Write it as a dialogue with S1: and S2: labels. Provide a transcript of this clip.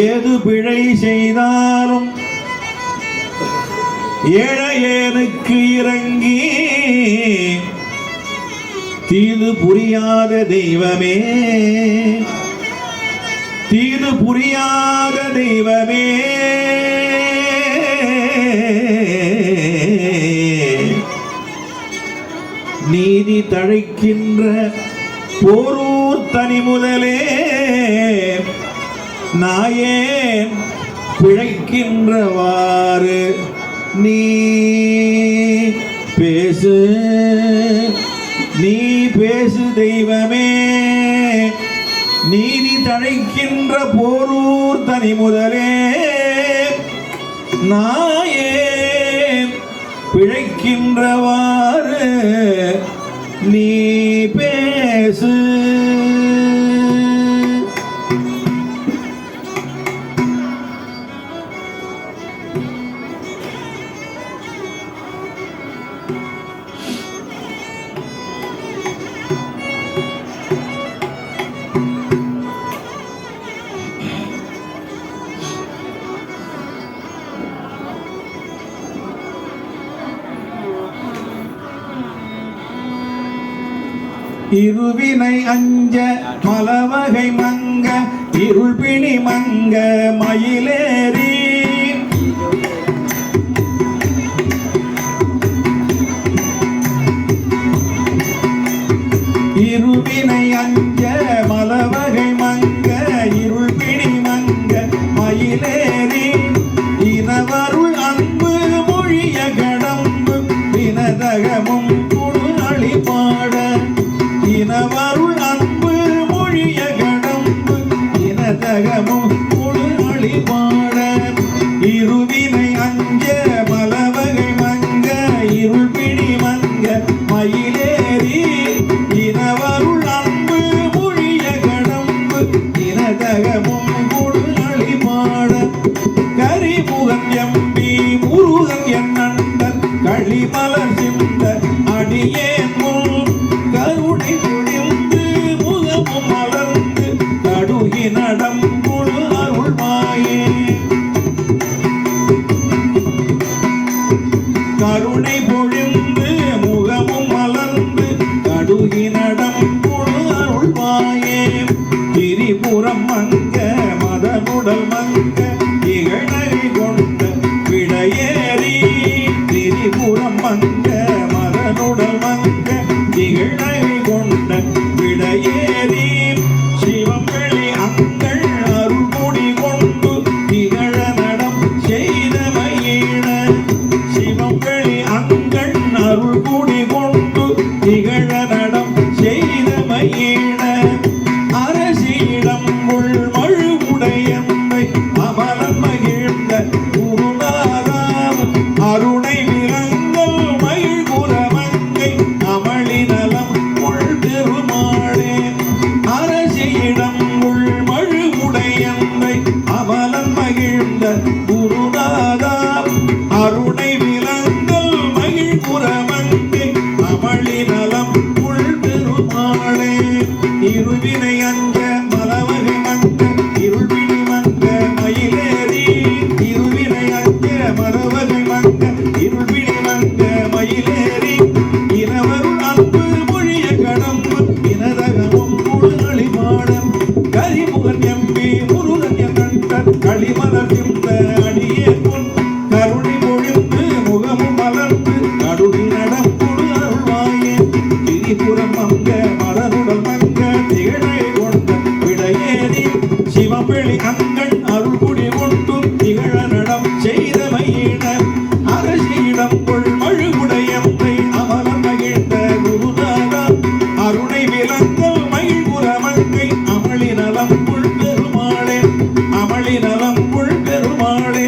S1: ஏது பிழை செய்தாலும் ஏழையனுக்கு இறங்கி புரியாத தெய்வமே. தீது புரியாத தெய்வமே. நீதி தழைக்கின்ற போரூர் தனி முதலே நாயேன் பிழைக்கின்றவாறு நீ பேசு. பேசு தெய்வமே. நீதி தழைக்கின்ற போரூர் தனி முதலே. நாயே பிழைக்கின்றவாறு நீ இருவினை அஞ்ச மலவகை மங்க இருள்பிணி மங்க மயிலேறி இருவினை அஞ்ச மலவகை மங்க இருள்பிணி மங்க மயிலே இனதகமும் குடு அழிபாட இருவினை அஞ்ச மலவகை மங்க இருள் பிடி மங்க மயிலேறி இனவருள் அன்பு மொழிய கடம்பு இனதகமும் குடு அழிபாட கரிமுகன் எம்பி முருகன் என் நண்பன் களிமலர் பொழிந்து முகமும் மலர்ந்து கடுகி நடம் அருள்வாயே திரிபுரம் மங்க மதனுடல் மங்க அருணை விலங்கல் மகிழ்புறவங்கே அமளி நலம் உள் பெருமாளே. இருவினை அஞ்ச மலவரி மங்க இருள்வினை மங்க மயிலேறி இருவினை அஞ்ச மலவரி மங்க இருள்வினை மங்க மயிலேறி. இரவருள் அன்பு மொழிய கடம்பு இனதகமும் குழுகளி மாடம் கரிமுகன் எம்பி முருகன் என் கண்டன் களிமலர் மலருடல் மங்க திகழை கொண்ட விடையேறி சிவப்பிழி கங்கண் அருள் குடி ஒன்றும் திகழ நடம் செய்த மயிட அரசியிடம் கொள் மழுகுடையம்மை அமரம் மகிழ்ந்த குருநாதா அருணை விளந்த மயில் புறமங்கை அமளி நலம் புல் பெருமாளே. அமளி நலம் புல் பெருமாளே.